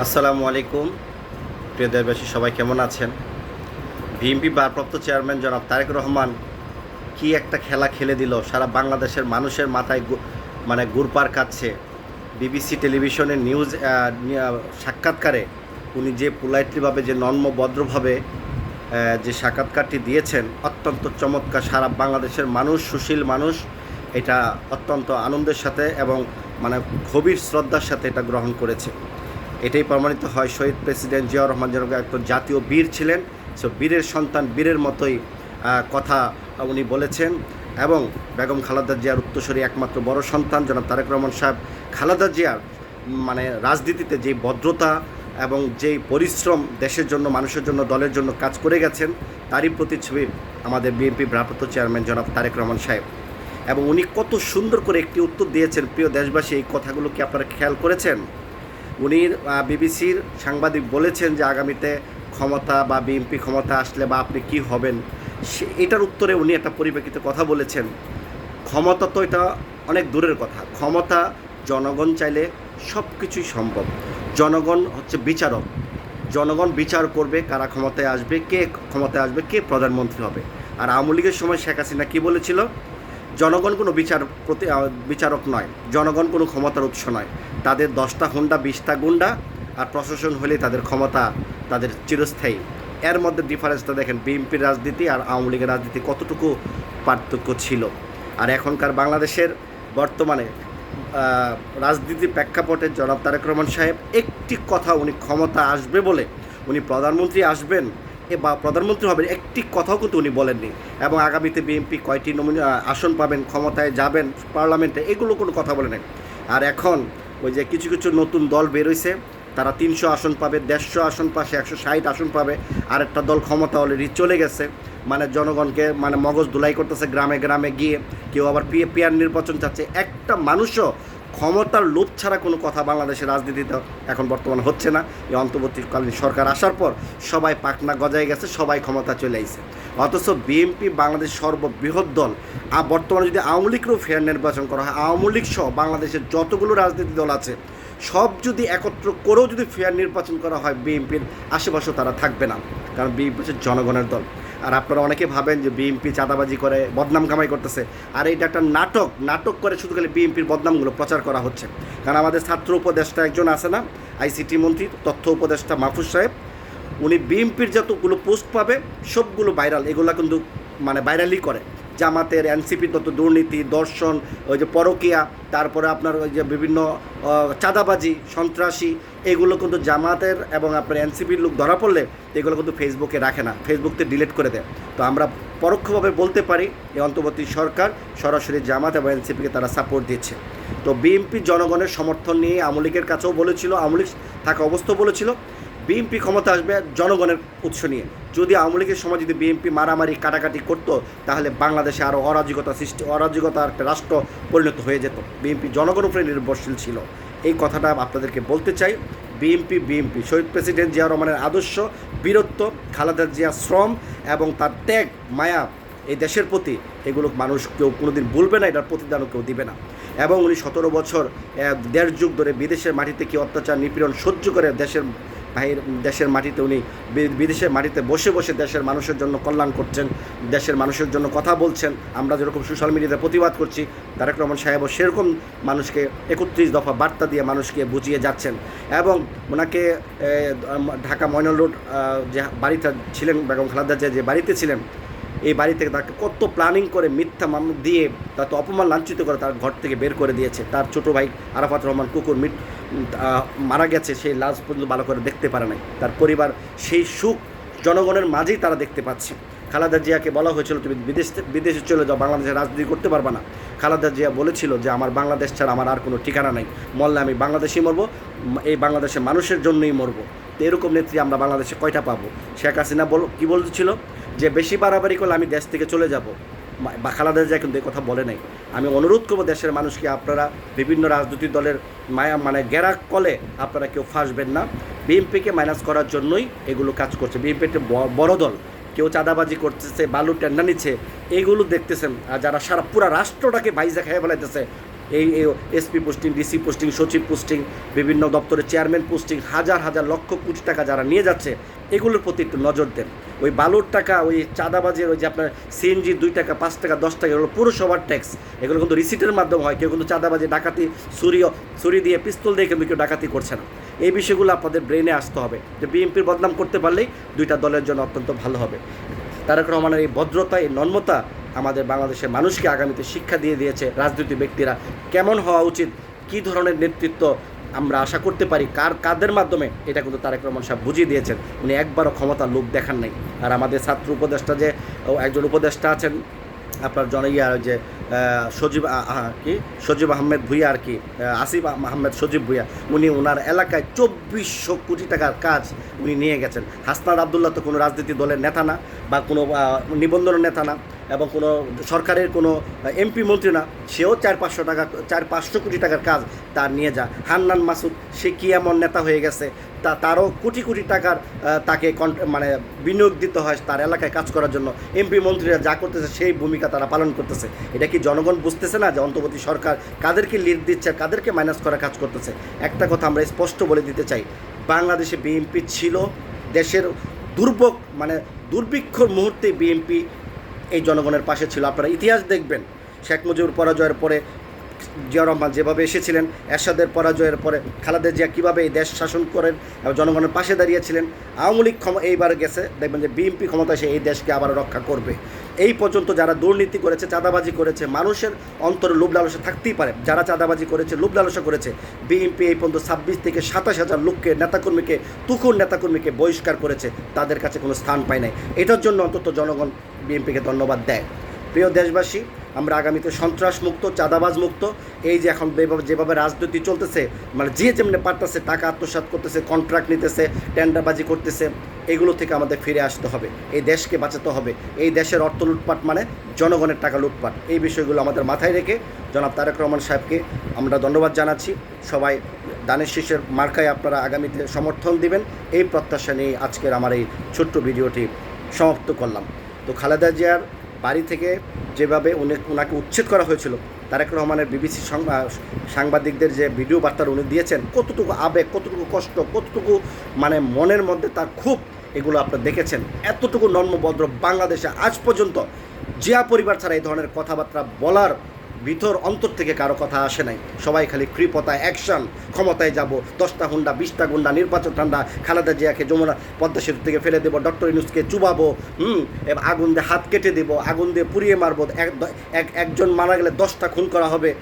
আসসালামু আলাইকুম। প্রিয় দেশবাসী, সবাই কেমন আছেন? বিএনপি ভারপ্রাপ্ত চেয়ারম্যান জনাব তারেক রহমান কি একটা খেলা খেলে দিল? সারা বাংলাদেশের মানুষের মাথায় মানে গুরপার কাচ্ছে বিবিসি টেলিভিশনের নিউজ সাক্ষাৎকারে উনি যে পোলাইটলিভাবে, যে নর্ম ভদ্রভাবে যে সাক্ষাৎকারটি দিয়েছেন, অত্যন্ত চমৎকার। সারা বাংলাদেশের মানুষ, সুশীল মানুষ, এটা অত্যন্ত আনন্দের সাথে এবং মানে গভীর শ্রদ্ধার সাথে এটা গ্রহণ করেছে। এটাই প্রমাণিত হয় শহীদ প্রেসিডেন্ট জিয়াউর রহমান যেন একজন জাতীয় বীর ছিলেন। সো বীরের সন্তান, বীরের মতোই কথা উনি বলেছেন। এবং বেগম খালাদা জিয়ার উত্তরসূরি একমাত্র বড় সন্তান জনাব তারেক রহমান সাহেব। খালাদা জিয়ার মানে রাজনীতিতে যে ভদ্রতা এবং যেই পরিশ্রম দেশের জন্য, মানুষের জন্য, দলের জন্য কাজ করে গেছেন, তারই প্রতিচ্ছবি আমাদের বিএনপি ভারপ্রাপ্ত চেয়ারম্যান জনাব তারেক রহমান সাহেব। এবং উনি কত সুন্দর করে একটি উত্তর দিয়েছেন, প্রিয় দেশবাসী, এই কথাগুলো কি আপনারা খেয়াল করেছেন? উনি বিবিসির সাংবাদিক বলেছেন যে আগামীতে ক্ষমতা বা বিএনপি ক্ষমতা আসলে বা আপনি কি হবেন, সে, এটার উত্তরে উনি একটা পরিপ্রেক্ষিতে কথা বলেছেন। ক্ষমতা তো এটা অনেক দূরের কথা। ক্ষমতা জনগণ চাইলে সব কিছুই সম্ভব। জনগণ হচ্ছে বিচারক। জনগণ বিচার করবে কারা ক্ষমতায় আসবে, কে ক্ষমতায় আসবে, কে প্রধানমন্ত্রী হবে। আর আওয়ামী লীগের সময় শেখ হাসিনা কী বলেছিল? জনগণ কোনো বিচার প্রতি বিচারক নয়। জনগণ কোনো ক্ষমতার উৎস নয়। তাদের দশটা হুন্ডা বিশটা গুন্ডা আর প্রশাসন হলেই তাদের ক্ষমতা তাদের চিরস্থায়ী। এর মধ্যে ডিফারেন্সটা দেখেন বিএনপির রাজনীতি আর আওয়ামী লীগের রাজনীতি কতটুকু পার্থক্য ছিল। আর এখনকার বাংলাদেশের বর্তমানে আহ, রাজনীতি প্রেক্ষাপটে জনাব তারেক রহমান সাহেব একটি কথা উনি ক্ষমতা আসবে বলে উনি প্রধানমন্ত্রী আসবেন এ বা প্রধানমন্ত্রী হবেন একটি কথাও কিন্তু উনি বলেননি। এবং আগামীতে বিএনপি কয়টি নমিনি আসন পাবেন ক্ষমতায় যাবেন পার্লামেন্টে এগুলো কোনো কথা বলে নাই আর এখন ওই যে কিছু কিছু নতুন দল বেরোইছে তারা তিনশো আসন পাবে, দেড়শো আসন পাশে একশো ষাট আসন পাবে, আরেকটা দল ক্ষমতা অলরেডি চলে গেছে। মানে জনগণকে মানে মগজ ধুলাই করতেছে গ্রামে গ্রামে গিয়ে, কেউ আবার পিয়ার নির্বাচন চাচ্ছে। একটা মানুষও ক্ষমতার লোভ ছাড়া কোনো কথা বাংলাদেশের রাজনীতিতে এখন বর্তমান হচ্ছে না। এই অন্তর্বর্তীকালীন সরকার আসার পর সবাই পাকনা গজায় গেছে, সবাই ক্ষমতা চলে আইছে। অথচ বিএনপি বাংলাদেশ সর্ববৃহৎ দল, আর বর্তমানে যদি আওয়ামী লীগেরও ফেয়ার নির্বাচন করা হয়, আওয়ামী লীগ সহ বাংলাদেশের যতগুলো রাজনীতি দল আছে, সব যদি একত্র করেও যদি ফেয়ার নির্বাচন করা হয় বিএনপির আশেপাশেও তারা থাকবে না। কারণ বিএনপি হচ্ছে জনগণের দল। আর আপনারা অনেকে ভাবেন যে বিএনপি চাঁদাবাজি করে বদনাম কামাই করতেছে। আর এইটা একটা নাটক নাটক করে শুধু খালি বিএনপির বদনামগুলো প্রচার করা হচ্ছে। কারণ আমাদের ছাত্র উপদেষ্টা একজন আছে না, আইসিটি মন্ত্রী, তথ্য উপদেষ্টা মাহফুজ সাহেব, উনি বিএনপির যতগুলো পোস্ট পাবে, সবগুলো ভাইরাল, এগুলো কিন্তু মানে ভাইরালই করে। জামাতের এনসিপি তত দুর্নীতি, দর্শন, ওই যে পরকিয়া, তারপরে আপনার ওই যে বিভিন্ন চাঁদাবাজি, সন্ত্রাসী, এগুলো কিন্তু জামাতের এবং আপনার এনসিপির লোক ধরা পড়লে এগুলো কিন্তু ফেসবুকে রাখে না ফেসবুকতে ডিলিট করে দেয়। তো আমরা পরোক্ষভাবে বলতে পারি, এই অন্তর্বর্তী সরকার সরাসরি জামাত এবং এনসিপিকে তারা সাপোর্ট দিচ্ছে। তো বিএনপি জনগণের সমর্থন নিয়ে আওয়ামী লীগের কাছেও বলেছিল আওয়ামী লীগ থাকা অবস্থা বলেছিল। বিএনপি ক্ষমতা আসবে জনগণের উৎস নিয়ে। যদি আওয়ামী লীগের সময় যদি বিএনপি মারামারি কাটাকাটি করতো, তাহলে বাংলাদেশে আরও অরাজকতা সৃষ্টি, অরাজকতার একটা রাষ্ট্র পরিণত হয়ে যেত। বিএনপি জনগণ উপরে নির্ভরশীল ছিল। এই কথাটা আপনাদেরকে বলতে চাই। BNP BNP. শহীদ প্রেসিডেন্ট জিয়া রহমানের আদর্শ, বীরত্ব, খালেদা জিয়া শ্রম এবং তার ত্যাগ, মায়া এই দেশের প্রতি, এগুলো মানুষ কেউ কোনোদিন ভুলবে না, এটার প্রতিদানও কেউ দিবে না। এবং উনি সতেরো বছর দেড় যুগ ধরে বিদেশের মাটিতে কি অত্যাচার নিপীড়ন সহ্য করে দেশের বাহির দেশের মাটিতে উনি বিদেশের মাটিতে বসে বসে দেশের মানুষের জন্য কল্যাণ করছেন দেশের মানুষের জন্য কথা বলছেন। আমরা যেরকম সোশ্যাল মিডিয়াতে প্রতিবাদ করছি তারেক রহমান সাহেবও সেরকম মানুষকে একত্রিশ দফা বার্তা দিয়ে মানুষকে বুঝিয়ে যাচ্ছেন। এবং ওনাকে ঢাকা ময়নল রোড যে বাড়িতে ছিলেন বেগম খালেদা যে বাড়িতে ছিলেন এই বাড়ি থেকে তাকে কত প্ল্যানিং করে মিথ্যা দিয়ে তাকে অপমান লাঞ্ছিত করে তার ঘর থেকে বের করে দিয়েছে। তার ছোট ভাই আরাফাত রহমান কুকুর আহ, মারা গেছে, সেই লাশ পর্যন্ত ভালো করে দেখতে পারে নাই। তার পরিবার সেই সুখ জনগণের মাঝেই তারা দেখতে পাচ্ছে। খালাদা জিয়াকে বলা হয়েছিল, তুমি বিদেশ বিদেশে চলে যাও, বাংলাদেশে রাজনীতি করতে পারবে না। খালাদা জিয়া বলেছিল যে, আমার বাংলাদেশ ছাড়া আমার আর কোনো ঠিকানা নাই। মরলে আমি বাংলাদেশেই মরবো এই বাংলাদেশের মানুষের জন্যই মরবো। তো এরকম নেত্রী আমরা বাংলাদেশে কয়টা পাবো? শেখ হাসিনা বল, কী বলছিল? যে, বেশি বাড়াবাড়ি করলে আমি দেশ থেকে চলে যাব। বা খালেদা কিন্তু এই কথা বলে নাই। আমি অনুরোধ করব দেশের মানুষকে, আপনারা বিভিন্ন রাজনৈতিক দলের মায়া মানে গেরাক কলে আপনারা কেউ ফাঁসবেন না। বিএনপিকে মাইনাস করার জন্যই এগুলো কাজ করছে। বিএনপি একটা বড় দল। কেউ চাঁদাবাজি করতেছে, বালু টেন্ডা নিচ্ছে এইগুলো দেখতেছেন। আর যারা সারা পুরা রাষ্ট্রটাকে বাইজা খেয়ে ফেলাইতেছে এই এসপি পোস্টিং ডিসি পোস্টিং সচিব পোস্টিং বিভিন্ন দপ্তরের চেয়ারম্যান পোস্টিং হাজার হাজার, লক্ষ, কোটি টাকা যারা নিয়ে যাচ্ছে, এগুলোর প্রতি একটু নজর দেন। ওই বালুর টাকা, ওই চাঁদাবাজের, ওই যে আপনার সিএনজি দুই টাকা, পাঁচ টাকা, দশ টাকা, এগুলো পুরসভার ট্যাক্স এগুলো কিন্তু রিসিটের মাধ্যমে হয়। কেউ কিন্তু চাঁদাবাজি, ডাকাতি ছুরি ছুরি দিয়ে পিস্তল দিয়ে কিন্তু কেউ ডাকাতি করছে না। এই বিষয়গুলো আপনাদের ব্রেনে আসতে হবে। যে বিএনপির বদনাম করতে পারলেই দুইটা দলের জন্য অত্যন্ত ভালো হবে। তারেক রহমানের এই ভদ্রতা, এই নর্মতা আমাদের বাংলাদেশের মানুষকে আগামীতে শিক্ষা দিয়ে দিয়েছে রাজনৈতিক ব্যক্তিরা। কেমন হওয়া উচিত? কী ধরনের নেতৃত্ব আমরা আশা করতে পারি? কার কাদের মাধ্যমে? এটা কিন্তু তারেক রহমান সাহেব বুঝিয়ে দিয়েছেন। উনি একবারও ক্ষমতার লোক দেখান নাই। আর আমাদের ছাত্র উপদেষ্টা যে একজন উপদেষ্টা আছেন আপনার জন ইয়া যে সজীব কি? সজীব আহমেদ ভুইয়া আর কি আসিফ আহ- আহমেদ সজীব ভুইয়া। উনি ওনার এলাকায় চব্বিশশো কোটি টাকার কাজ উনি নিয়ে গেছেন। হাসনাদ আবদুল্লাহ তো কোনো রাজনীতি দলের নেতা না বা কোনো আহ, নিবন্ধনের নেতা না। এবং কোনো সরকারের কোনো এমপি মন্ত্রী না, সেও চার পাঁচশো টাকা, চার পাঁচশো কোটি টাকার কাজ তার নিয়ে যা হান্নান মাসুদ, সে কি এমন নেতা হয়ে গেছে? তা, তারও কোটি কোটি টাকার তাকে মানে বিনিয়োগ দিতে হয় তার এলাকায় কাজ করার জন্য। এমপি মন্ত্রীরা যা করতেছে সেই ভূমিকা তারা পালন করতেছে। এটা কি জনগণ বুঝতেছে না যে অন্তর্বর্তী সরকার কাদেরকে লিড দিচ্ছে, কাদেরকে মাইনাস করা কাজ করতেছে? একটা কথা আমরা স্পষ্ট বলে দিতে চাই, বাংলাদেশে বিএনপি ছিল দেশের দুর্ভোগ মানে দুর্ভিক্ষর মুহূর্তে বিএনপি এই জনগণের পাশে ছিল। আপনারা ইতিহাস দেখবেন। শেখ মুজিবুর পরাজয়ের পরে জিয়া রহমান যেভাবে এসেছিলেন, এরশাদের পরাজয়ের পরে খালেদা জিয়া কীভাবে এই দেশ শাসন করেন এবং জনগণের পাশে দাঁড়িয়েছিলেন, আওয়ামী লীগ ক্ষম এইবার গেছে, দেখবেন যে বিএনপি ক্ষমতা এসে এই দেশকে আবার রক্ষা করবে। এই পর্যন্ত যারা দুর্নীতি করেছে, চাঁদাবাজি করেছে, মানুষের অন্তরে লোভ লালসা থাকতেই পারে, যারা চাঁদাবাজি করেছে, লোভ লালসা করেছে, বিএনপি এই পর্যন্ত ছাব্বিশ থেকে সাতাশ হাজার লোককে, নেতাকর্মীকে তুকুর নেতাকর্মীকে বহিষ্কার করেছে, তাদের কাছে কোনো স্থান পায় নাই। এটার জন্য অন্তত জনগণ বিএনপিকে ধন্যবাদ দেয়। প্রিয় দেশবাসী আমরা আগামীতে সন্ত্রাস মুক্ত চাঁদাবাজ মুক্ত এই যে এখন যেভাবে রাজনীতি চলতেছে মানে যে যেমনি পারতেছে, টাকা আত্মসাৎ করতেছে কন্ট্রাক্ট নিতেছে, টেন্ডারবাজি করতেছে, এগুলো থেকে আমাদের ফিরে আসতে হবে। এই দেশকে বাঁচাতে হবে। এই দেশের অর্থ লুটপাট মানে জনগণের টাকা লুটপাট। এই বিষয়গুলো আমাদের মাথায় রেখে জনাব তারেক রহমান সাহেবকে আমরা ধন্যবাদ জানাচ্ছি। সবাই দানের শীষের মার্কায় আপনারা আগামীতে সমর্থন দিবেন। এই প্রত্যাশা নিয়ে আজকের আমার এই ছোট্ট ভিডিওটি সমাপ্ত করলাম। তো খালেদা জিয়ার বাড়ি থেকে যেভাবে উনি ওনাকে উচ্ছেদ করা হয়েছিল, তারেক রহমানের বিবিসি সাংবাদিকদের যে ভিডিও বার্তা উনি দিয়েছেন, কতটুকু আবেগ, কতটুকু কষ্ট, কতটুকু মানে মনের মধ্যে তার খুব এগুলো আপনারা দেখেছেন। এতটুকু নর্মভদ্র বাংলাদেশে আজ পর্যন্ত জিয়া পরিবার ছাড়া এই ধরনের কথাবার্তা বলার ভিতর অন্তর থেকে কারও কথা আসে নাই। সবাই খালি কৃপতা অ্যাকশন ক্ষমতায় যাব। দশটা হুন্ডা, বিশটা গুন্ডা নির্বাচন ঠান্ডা, খালেদা জিয়াকে যমুনা পদ্মা সেতু থেকে ফেলে দেবো, ডক্টর ইনুসকে চুবাবো, হুম এবার আগুন দিয়ে হাত কেটে দেবো, আগুন দিয়ে পুড়িয়ে মারবো, এক এক- একজন মারা গেলে দশটা খুন করা হবে।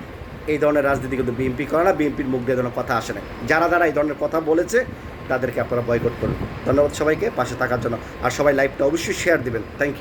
এই ধরনের রাজনীতি কিন্তু বিএনপি করে না, বিএনপির মুখ দিয়ে ধরনের কথা আসে না যারা যারা এই ধরনের কথা বলেছে, তাদেরকে আপনারা বয়কট করুন। ধন্যবাদ সবাইকে, পাশে থাকার জন্য। আর সবাই লাইভটা অবশ্যই শেয়ার দেবেন। Thank you